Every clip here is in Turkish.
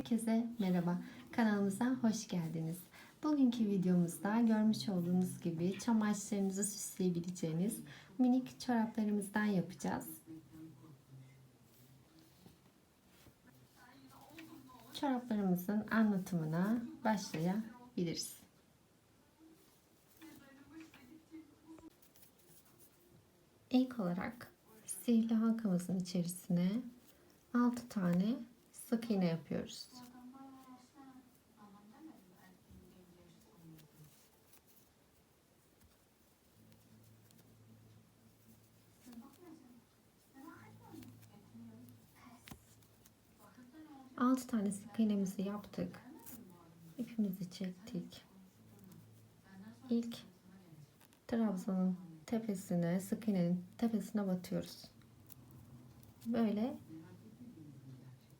Herkese merhaba. Kanalımıza hoş geldiniz. Bugünkü videomuzda görmüş olduğunuz gibi çamaşırlarınızı süsleyebileceğiniz minik çoraplarımızdan yapacağız. Çoraplarımızın anlatımına başlayabiliriz. İlk olarak sihirli halkamızın içerisine 6 tane sık iğne yapıyoruz. Altı tane sık iğnemizi yaptık. İpimizi çektik. İlk trabzanın tepesine, sık iğnenin tepesine batıyoruz. Böyle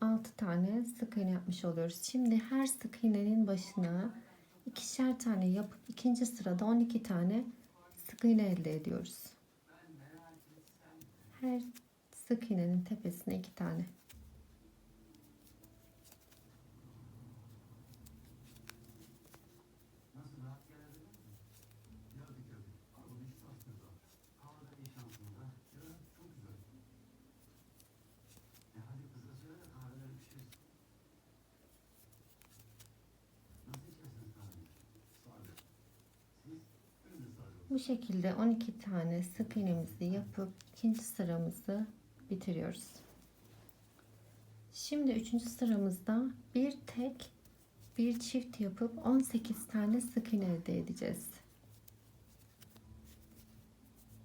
6 tane sık iğne yapmış oluyoruz. Şimdi her sık iğnenin başına ikişer tane yapıp ikinci sırada 12 tane sık iğne elde ediyoruz. Her sık iğnenin tepesine 2 tane. Bu şekilde 12 tane sık iğnemizi yapıp ikinci sıramızı bitiriyoruz. Şimdi üçüncü sıramızda bir tek bir çift yapıp 18 tane sık iğne elde edeceğiz.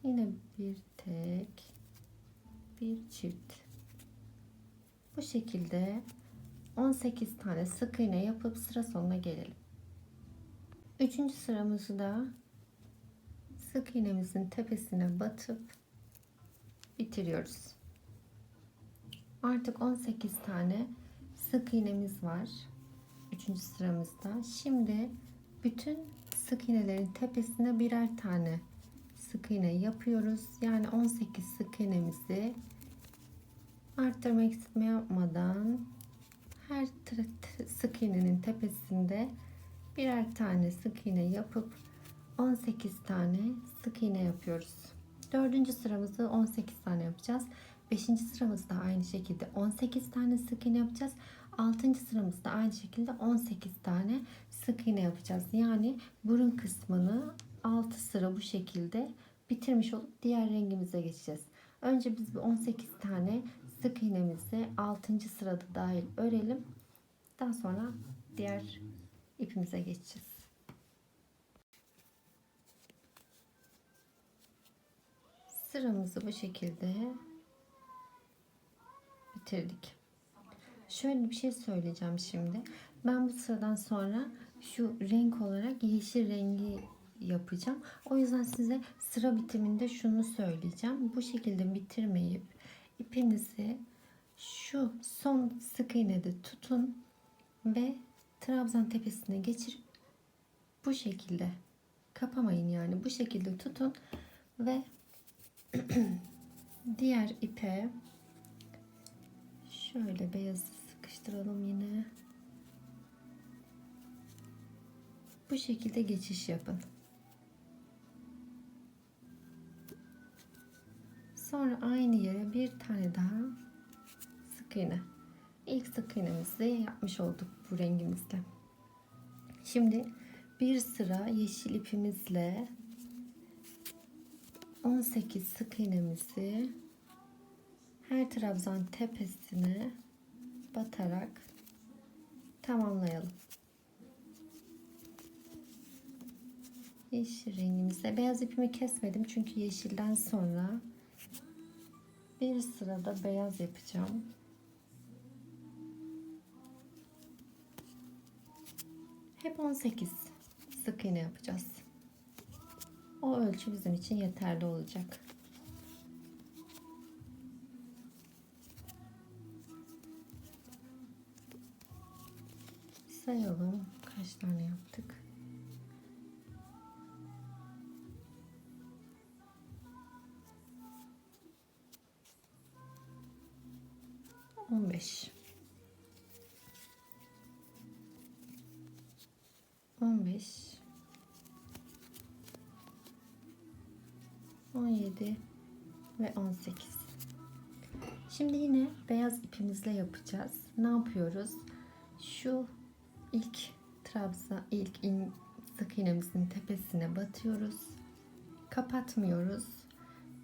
Yine bir tek bir çift. Bu şekilde 18 tane sık iğne yapıp sıra sonuna gelelim. Üçüncü sıramızı da sık iğnemizin tepesine batıp bitiriyoruz. Artık 18 tane sık iğnemiz var. Üçüncü sıramızda. Şimdi bütün sık iğnelerin tepesine birer tane sık iğne yapıyoruz. Yani 18 sık iğnemizi arttırma eksiltme yapmadan her sık iğnenin tepesinde birer tane sık iğne yapıp 18 tane sık iğne yapıyoruz. Dördüncü sıramızı 18 tane yapacağız. Beşinci sıramızda aynı şekilde 18 tane sık iğne yapacağız. Altıncı sıramızda aynı şekilde 18 tane sık iğne yapacağız. Yani burun kısmını 6 sıra bu şekilde bitirmiş olup diğer rengimize geçeceğiz. Önce biz bu 18 tane sık iğnemizi 6. sırada dahil örelim. Daha sonra diğer ipimize geçeceğiz. Sıramızı bu şekilde bitirdik. Şöyle bir şey söyleyeceğim şimdi. Ben bu sıradan sonra şu renk olarak yeşil rengi yapacağım. O yüzden size sıra bitiminde şunu söyleyeceğim. Bu şekilde bitirmeyip ipinizi şu son sık iğnede tutun ve trabzan tepesine geçirip bu şekilde kapamayın yani bu şekilde tutun ve diğer ipe şöyle beyazı sıkıştıralım yine. Bu şekilde geçiş yapın. Sonra aynı yere bir tane daha sık iğne. İlk sık iğnemizi yapmış olduk bu rengimizle. Şimdi bir sıra yeşil ipimizle 18 sık iğnemizi her trabzan tepesine batarak tamamlayalım. Yeşil rengimizde beyaz ipimi kesmedim çünkü yeşilden sonra bir sırada beyaz yapacağım. Hep 18 sık iğne yapacağız. O ölçü bizim için yeterli olacak. Sayalım kaç tane yaptık. On beş. 18 Şimdi yine beyaz ipimizle yapacağız. Ne yapıyoruz? Şu ilk trabza, ilk in, sık iğnemizin tepesine batıyoruz. Kapatmıyoruz.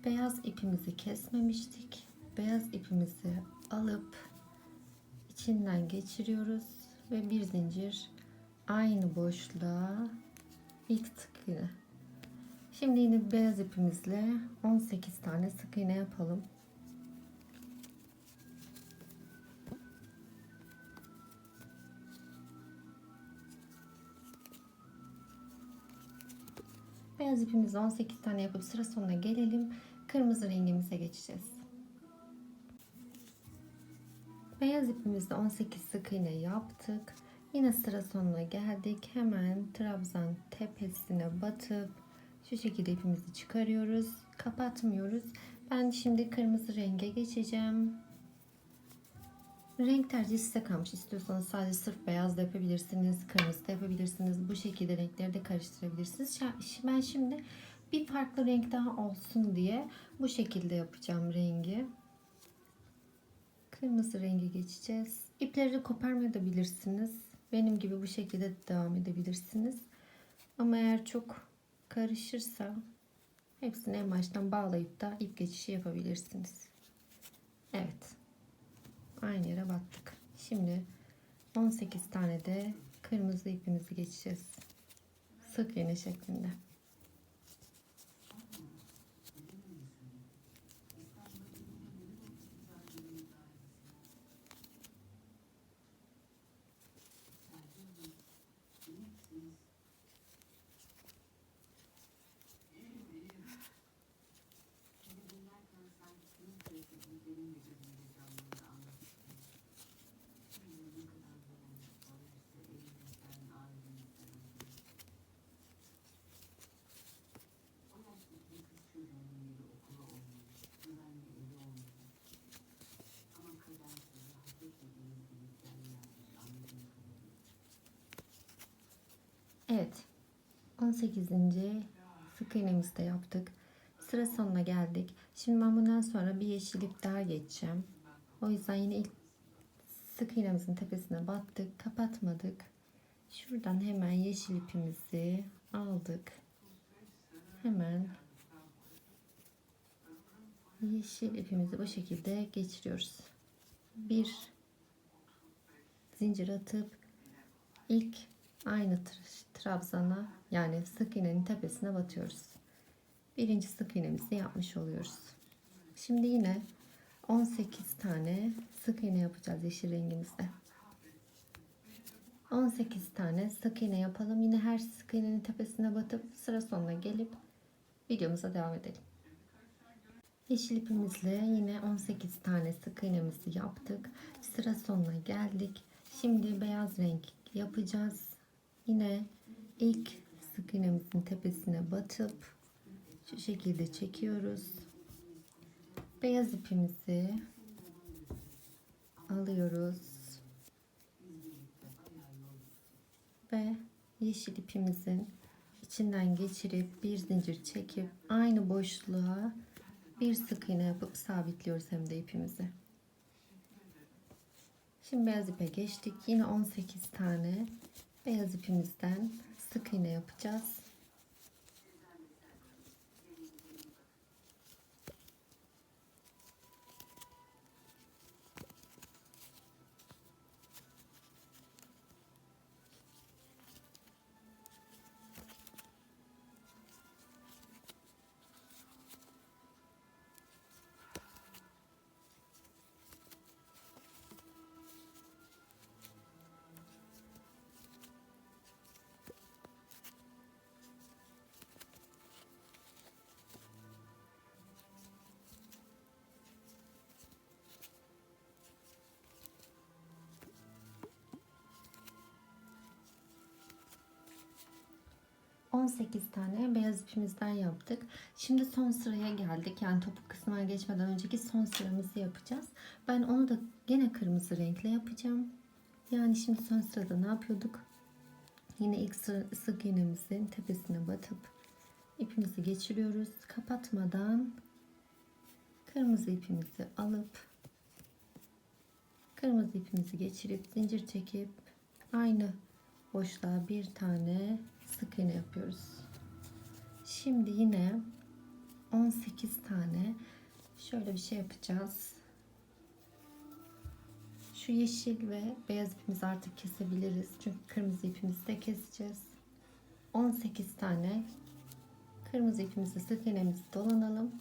Beyaz ipimizi kesmemiştik. Beyaz ipimizi alıp içinden geçiriyoruz ve bir zincir aynı boşluğa ilk sık iğne. Şimdi yine beyaz ipimizle 18 tane sık iğne yapalım. Beyaz ipimizi 18 tane yapıp sıra sonuna gelelim. Kırmızı rengimize geçeceğiz. Beyaz ipimizde 18 sık iğne yaptık. Yine sıra sonuna geldik. Hemen trabzan tepesine batıp şu şekilde ipimizi çıkarıyoruz. Kapatmıyoruz. Ben şimdi kırmızı renge geçeceğim. Renk tercihi size kalmış. İstiyorsanız sadece sırf beyaz da yapabilirsiniz. Kırmızı da yapabilirsiniz. Bu şekilde renkleri de karıştırabilirsiniz. Ben şimdi bir farklı renk daha olsun diye bu şekilde yapacağım rengi. Kırmızı rengi geçeceğiz. İpleri koparmayabilirsiniz. Benim gibi bu şekilde devam edebilirsiniz. Ama eğer çok karışırsa hepsini en baştan bağlayıp da ip geçişi yapabilirsiniz. Evet. Aynı yere battık. Şimdi 18 tane de kırmızı ipimizi geçeceğiz. Sık iğne şeklinde. Evet. 18. sık iğnemizi de yaptık. Sıra sonuna geldik. Şimdi ben bundan sonra bir yeşil ip daha geçeceğim. O yüzden yine ilk sık iğnemizin tepesine battık. Kapatmadık. Şuradan hemen yeşil ipimizi aldık. Hemen yeşil ipimizi bu şekilde geçiriyoruz. Bir zincir atıp ilk aynı tr- trabzana yani sık iğnenin tepesine batıyoruz. Birinci sık iğnemizi yapmış oluyoruz. Şimdi yine 18 tane sık iğne yapacağız yeşil rengimizde. 18 tane sık iğne yapalım. Yine her sık iğnenin tepesine batıp sıra sonuna gelip videomuza devam edelim. Yeşil ipimizle yine 18 tane sık iğnemizi yaptık. Sıra sonuna geldik. Şimdi beyaz renk yapacağız. Yine ilk sık iğnemizin tepesine batıp şu şekilde çekiyoruz. Beyaz ipimizi alıyoruz. Ve yeşil ipimizin içinden geçirip bir zincir çekip aynı boşluğa bir sık iğne yapıp sabitliyoruz hem de ipimizi. Şimdi beyaz ipe geçtik. Yine 18 tane beyaz ipimizden sık iğne yapacağız. 18 tane beyaz ipimizden yaptık. Şimdi son sıraya geldik. Yani topuk kısmına geçmeden önceki son sıramızı yapacağız. Ben onu da gene kırmızı renkle yapacağım. Yani şimdi son sırada ne yapıyorduk? Yine ilk sı- sık iğnemizin tepesine batıp ipimizi geçiriyoruz. Kapatmadan kırmızı ipimizi alıp kırmızı ipimizi geçirip zincir çekip aynı boşluğa bir tane sık iğne yapıyoruz. Şimdi yine 18 tane şöyle bir şey yapacağız. Şu yeşil ve beyaz ipimizi artık kesebiliriz. Çünkü kırmızı ipimizi de keseceğiz. 18 tane kırmızı ipimizi sık iğnemizi dolanalım.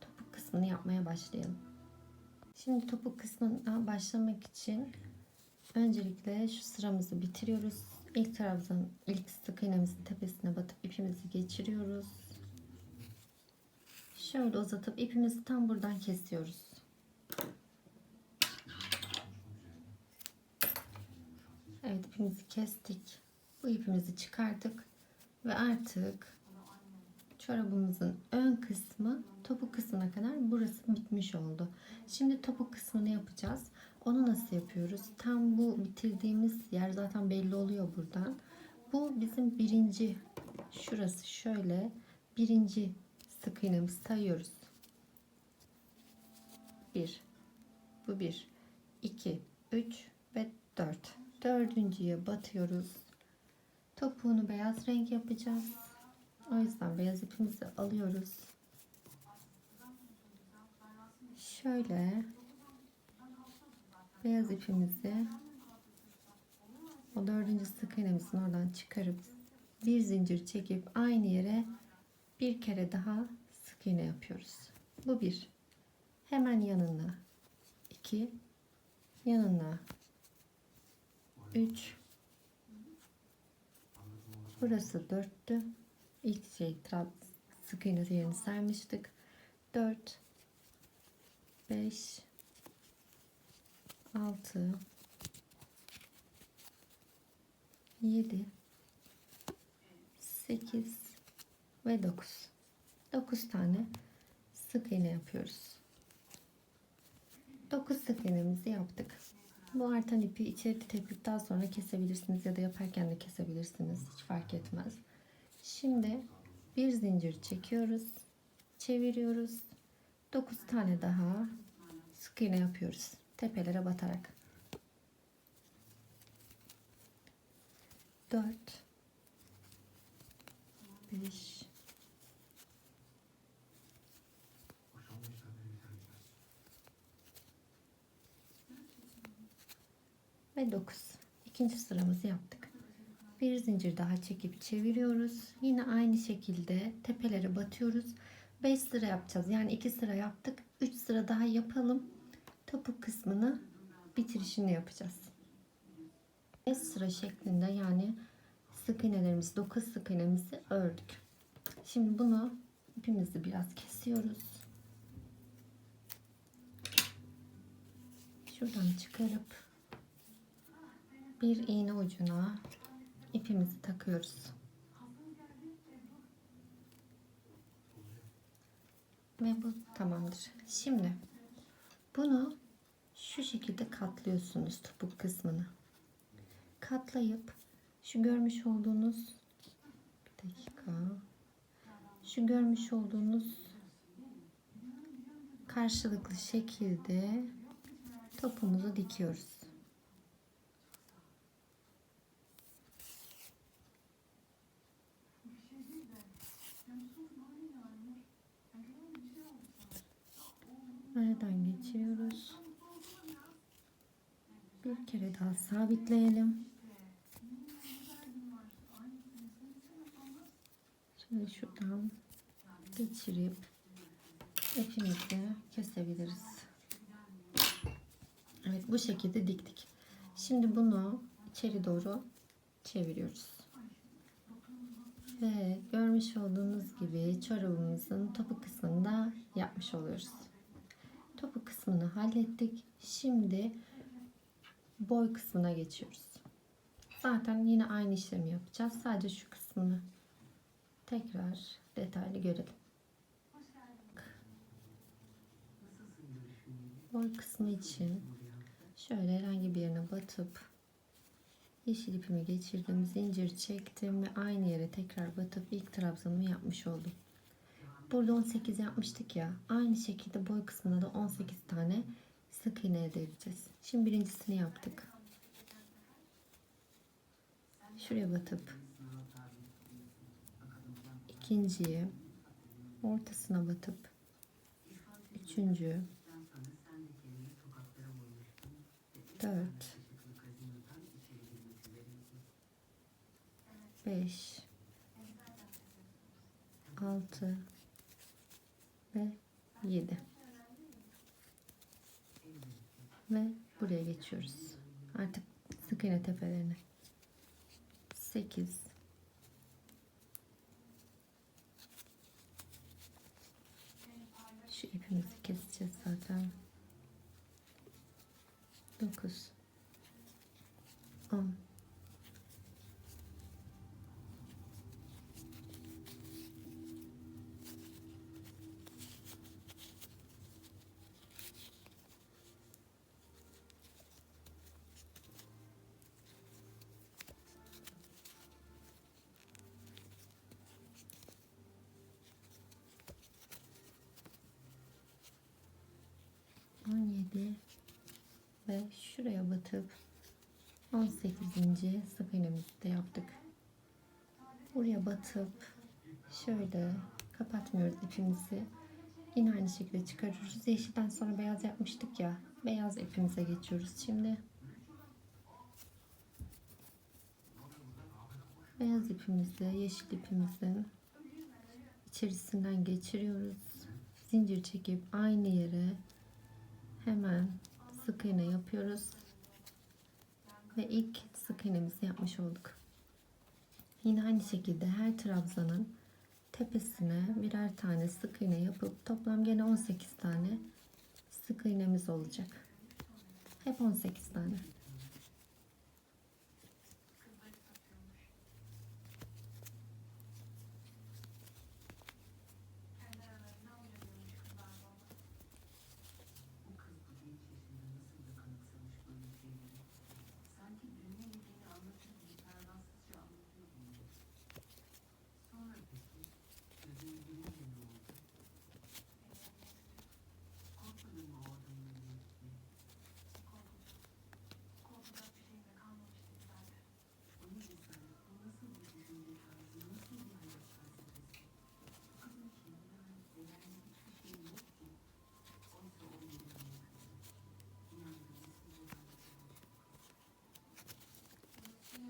Topuk kısmını yapmaya başlayalım. Şimdi topuk kısmına başlamak için öncelikle şu sıramızı bitiriyoruz. İlk trabzanın ilk sık iğnemizin tepesine batıp ipimizi geçiriyoruz. Şöyle uzatıp ipimizi tam buradan kesiyoruz. Evet ipimizi kestik. Bu ipimizi çıkardık ve artık çorabımızın ön kısmı topuk kısmına kadar burası bitmiş oldu. Şimdi topuk kısmını yapacağız. Onu nasıl yapıyoruz? Tam bu bitirdiğimiz yer zaten belli oluyor buradan. Bu bizim birinci şurası şöyle birinci sık iğnemizi sayıyoruz. 1 bu 1 2 3 ve 4 dördüncüye batıyoruz. Topuğunu beyaz renk yapacağız. O yüzden beyaz ipimizi alıyoruz. Şöyle beyaz ipimizi o dördüncü sık iğnemizin oradan çıkarıp bir zincir çekip aynı yere bir kere daha sık iğne yapıyoruz. Bu bir. Hemen yanına. 2 yanına. 3 Burası dörttü. İlk şey sık iğne yerini sermiştik. 4 5 6 7 8 ve 9 9 tane sık iğne yapıyoruz. 9 sık iğnemizi yaptık. Bu artan ipi içeri daha sonra kesebilirsiniz ya da yaparken de kesebilirsiniz. Hiç fark etmez. Şimdi bir zincir çekiyoruz çeviriyoruz. 9 tane daha sık iğne yapıyoruz tepelere batarak. 4 5 ve 9 ikinci sıramızı yaptık. Bir zincir daha çekip çeviriyoruz. Yine aynı şekilde tepelere batıyoruz. 5 sıra yapacağız. Yani 2 sıra yaptık. 3 sıra daha yapalım topuk kısmını bitirişini yapacağız. 5 sıra şeklinde yani sık iğnelerimizi 9 sık iğnemizi ördük. Şimdi bunu ipimizi biraz kesiyoruz. Şuradan çıkarıp bir iğne ucuna ipimizi takıyoruz. Ve bu tamamdır. Şimdi bunu şu şekilde katlıyorsunuz topuk kısmını katlayıp şu görmüş olduğunuz bir dakika şu görmüş olduğunuz karşılıklı şekilde topumuzu dikiyoruz. Aradan geçiriyoruz. Bir kere daha sabitleyelim. Şimdi şuradan geçirip ipimizi kesebiliriz. Evet bu şekilde diktik. Şimdi bunu içeri doğru çeviriyoruz. Ve görmüş olduğunuz gibi çorabımızın topuk kısmını da yapmış oluyoruz. Topuk kısmını hallettik. Şimdi boy kısmına geçiyoruz. Zaten yine aynı işlemi yapacağız. Sadece şu kısmını tekrar detaylı görelim. Boy kısmı için şöyle herhangi bir yerine batıp Yeşil ipimi geçirdim, zincir çektim ve aynı yere tekrar batıp ilk trabzanımı yapmış oldum. Burada 18 yapmıştık ya. Aynı şekilde boy kısmına da 18 tane sık iğne elde edeceğiz. Şimdi birincisini yaptık. Şuraya batıp ikinciyi ortasına batıp üçüncü dört beş altı ve yedi ve buraya geçiyoruz. Artık sık iğne tepelerine. 8 şu ipimizi keseceğiz zaten. 9 10 batıp 18. sık iğnemizi de yaptık. Buraya batıp şöyle kapatmıyoruz ipimizi. Yine aynı şekilde çıkarıyoruz. Yeşilden sonra beyaz yapmıştık ya. Beyaz ipimize geçiyoruz şimdi. Beyaz ipimizi yeşil ipimizin içerisinden geçiriyoruz. Zincir çekip aynı yere hemen sık iğne yapıyoruz ve ilk sık iğnemizi yapmış olduk. Yine aynı şekilde her trabzanın tepesine birer tane sık iğne yapıp toplam gene 18 tane sık iğnemiz olacak. Hep 18 tane.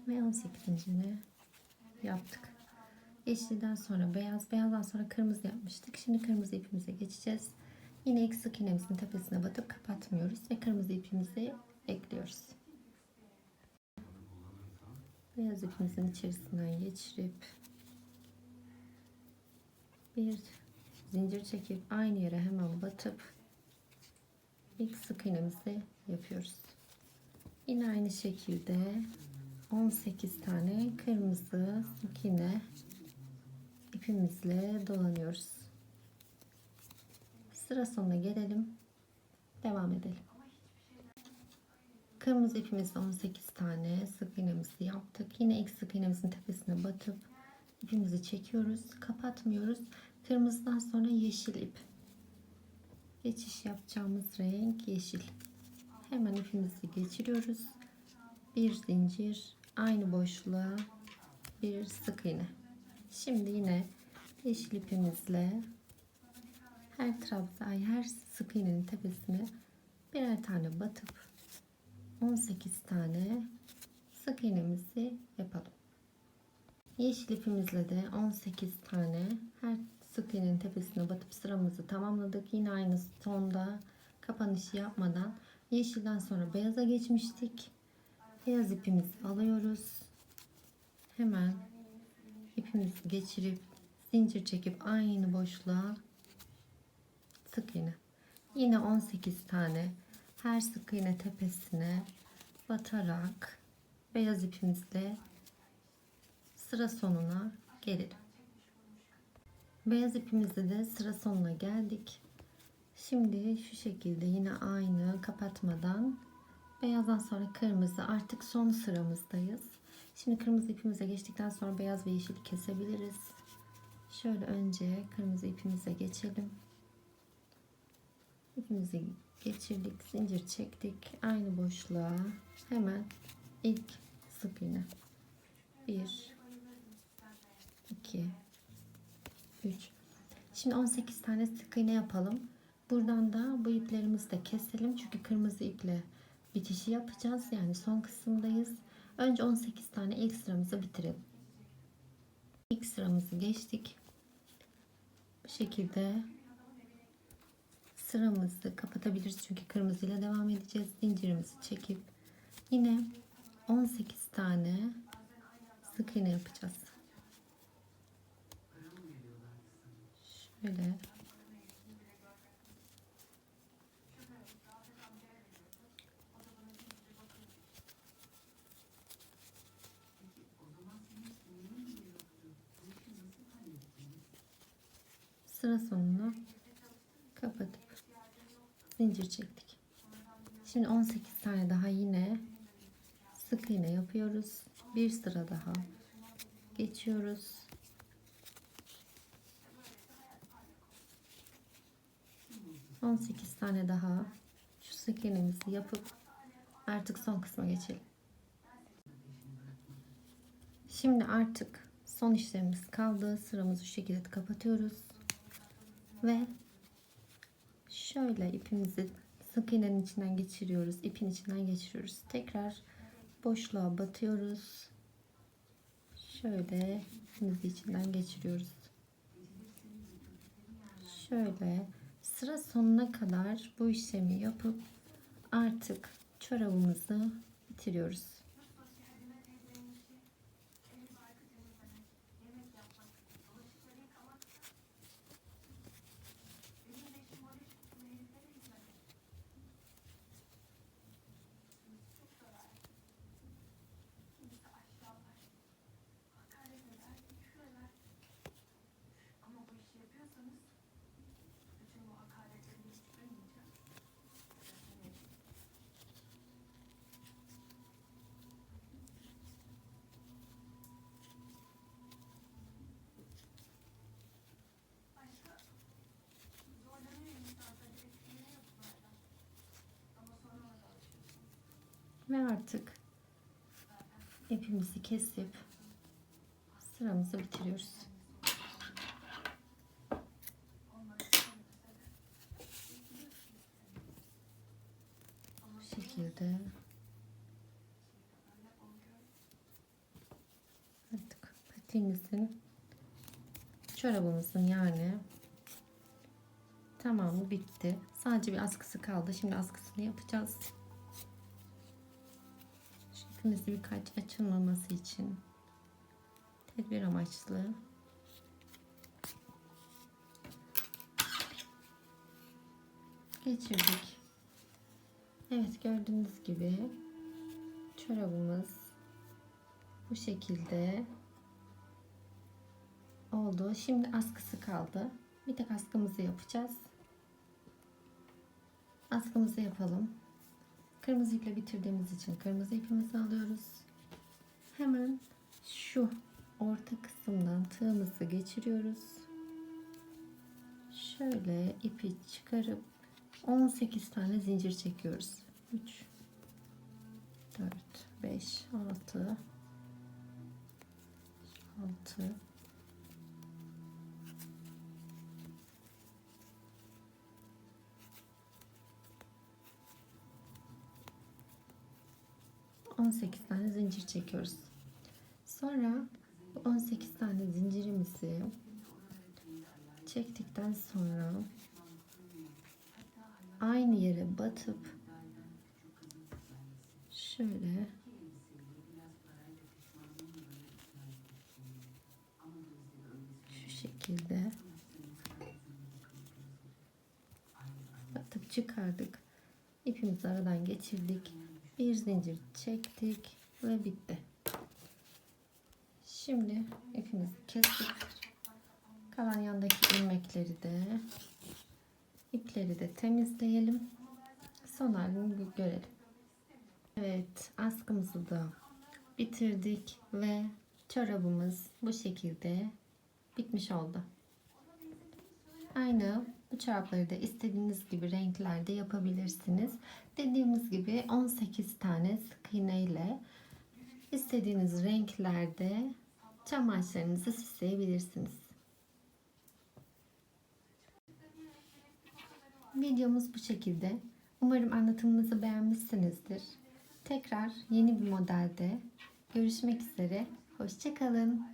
Ve 18.'ini yaptık. Yeşilden sonra beyaz, beyazdan sonra kırmızı yapmıştık. Şimdi kırmızı ipimize geçeceğiz. Yine ilk sık iğnemizin tepesine batıp kapatmıyoruz ve kırmızı ipimizi ekliyoruz. Beyaz ipimizin içerisinden geçirip bir zincir çekip aynı yere hemen batıp ilk sık iğnemizi yapıyoruz. Yine aynı şekilde 18 tane kırmızı sık iğne ipimizle dolanıyoruz. Sıra sonuna gelelim. Devam edelim. Kırmızı ipimizle 18 tane sık iğnemizi yaptık. Yine ilk sık iğnemizin tepesine batıp ipimizi çekiyoruz. Kapatmıyoruz. Kırmızıdan sonra yeşil ip. Geçiş yapacağımız renk yeşil. Hemen ipimizi geçiriyoruz. Bir zincir aynı boşluğa bir sık iğne. Şimdi yine yeşil ipimizle her trabza her sık iğnenin tepesine birer tane batıp 18 tane sık iğnemizi yapalım. Yeşil ipimizle de 18 tane her sık iğnenin tepesine batıp sıramızı tamamladık. Yine aynı tonda kapanışı yapmadan yeşilden sonra beyaza geçmiştik. Beyaz ipimizi alıyoruz. Hemen ipimizi geçirip zincir çekip aynı boşluğa sık iğne. Yine 18 tane her sık iğne tepesine batarak beyaz ipimizle sıra sonuna gelelim. Beyaz ipimizle de sıra sonuna geldik. Şimdi şu şekilde yine aynı kapatmadan Beyazdan sonra kırmızı. Artık son sıramızdayız. Şimdi kırmızı ipimize geçtikten sonra beyaz ve yeşili kesebiliriz. Şöyle önce kırmızı ipimize geçelim. İpimizi geçirdik, zincir çektik. Aynı boşluğa hemen ilk sık iğne. 1 2 3 Şimdi 18 tane sık iğne yapalım. Buradan da bu iplerimizi de keselim. Çünkü kırmızı iple bitişi yapacağız. Yani son kısımdayız. Önce 18 tane ilk sıramızı bitirelim. İlk sıramızı geçtik. Bu şekilde sıramızı kapatabiliriz. Çünkü kırmızı ile devam edeceğiz. Zincirimizi çekip yine 18 tane sık iğne yapacağız. Şöyle sıra sonunu kapatıp zincir çektik. Şimdi 18 tane daha yine sık iğne yapıyoruz. Bir sıra daha geçiyoruz. On sekiz tane daha şu sık iğnemizi yapıp artık son kısma geçelim. Şimdi artık son işlemimiz kaldı. Sıramızı şu şekilde kapatıyoruz. Ve şöyle ipimizi sık iğnenin içinden geçiriyoruz. ipin içinden geçiriyoruz. Tekrar boşluğa batıyoruz. Şöyle ipimizi içinden geçiriyoruz. Şöyle sıra sonuna kadar bu işlemi yapıp artık çorabımızı bitiriyoruz. Ve artık ipimizi kesip sıramızı bitiriyoruz. Şekilde artık patiğimizin çorabımızın yani tamamı bitti. Sadece bir askısı kaldı. Şimdi askısını yapacağız. İpimizi birkaç açılmaması için tedbir amaçlı geçirdik. Evet gördüğünüz gibi çorabımız bu şekilde oldu. Şimdi askısı kaldı. Bir tek askımızı yapacağız. Askımızı yapalım. Kırmızı iple bitirdiğimiz için kırmızı ipimizi alıyoruz. Hemen şu orta kısımdan tığımızı geçiriyoruz. Şöyle ipi çıkarıp 18 tane zincir çekiyoruz. 3 4 5 6 6 18 tane zincir çekiyoruz. Sonra bu 18 tane zincirimizi çektikten sonra aynı yere batıp şöyle şu şekilde batıp çıkardık. İpimizi aradan geçirdik. Bir zincir çektik ve bitti. Şimdi ipimizi kestik. Kalan yandaki ilmekleri de ipleri de temizleyelim. Son halini görelim. Evet, askımızı da bitirdik ve çorabımız bu şekilde bitmiş oldu. Aynı bu çorapları da istediğiniz gibi renklerde yapabilirsiniz. Dediğimiz gibi 18 tane sık iğne ile istediğiniz renklerde çamaşırlarınızı süsleyebilirsiniz. Videomuz bu şekilde. Umarım anlatımımızı beğenmişsinizdir. Tekrar yeni bir modelde görüşmek üzere. Hoşçakalın.